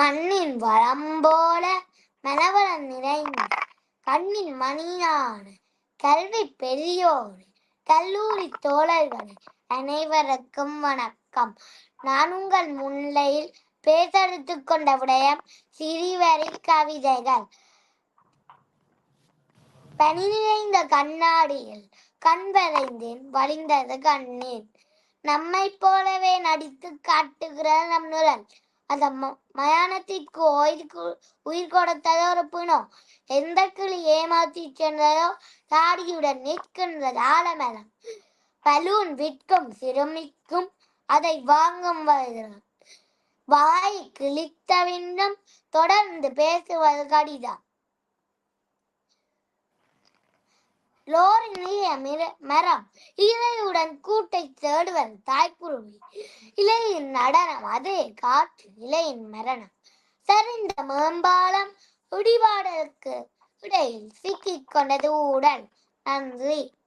மண்ணின் வளம் போல மனவளம் நிறைந்த கண்ணின் மணியான கல்வி பெரியோர் கல்லூரி தோழர்களே அனைவருக்கும் வணக்கம். நான் உங்கள் முன்னிலையில் பேசெடுத்துக் கொண்ட விடயம் சிறிவரி கவிதைகள். பனி நிறைந்த கண்ணாடியில் கண் வரைந்தேன் வழிந்தது கண்ணீர். நம்மை போலவே நடித்து காட்டுகிற நம் நுழல் அந்த ம- மயானத்திற்கு உயிர் உயிர் கொடுத்ததோ ஒரு பிணம் எந்த கிளி ஏமாற்றி சென்றதோ தாடியுடன் நிற்கின்றது ஆலமரம் பலூன் விற்கும் சிறுமிக்கும் அதை வாங்கும் வருகிறான் வாய் கிழித்த பின்னும் தொடர்ந்து பேசுவது கடிதம். லோரி மிர- மரம் இலையுடன் கூட்டை தேடுவது தாய்க்குருவி. இலையின் நடனம் அதே காற்று இலையின் மரணம். சரிந்த மேம்பாலம் இடிபாடலுக்கு இடையில் சிக்கிக் கொண்டது உடல் நன்றி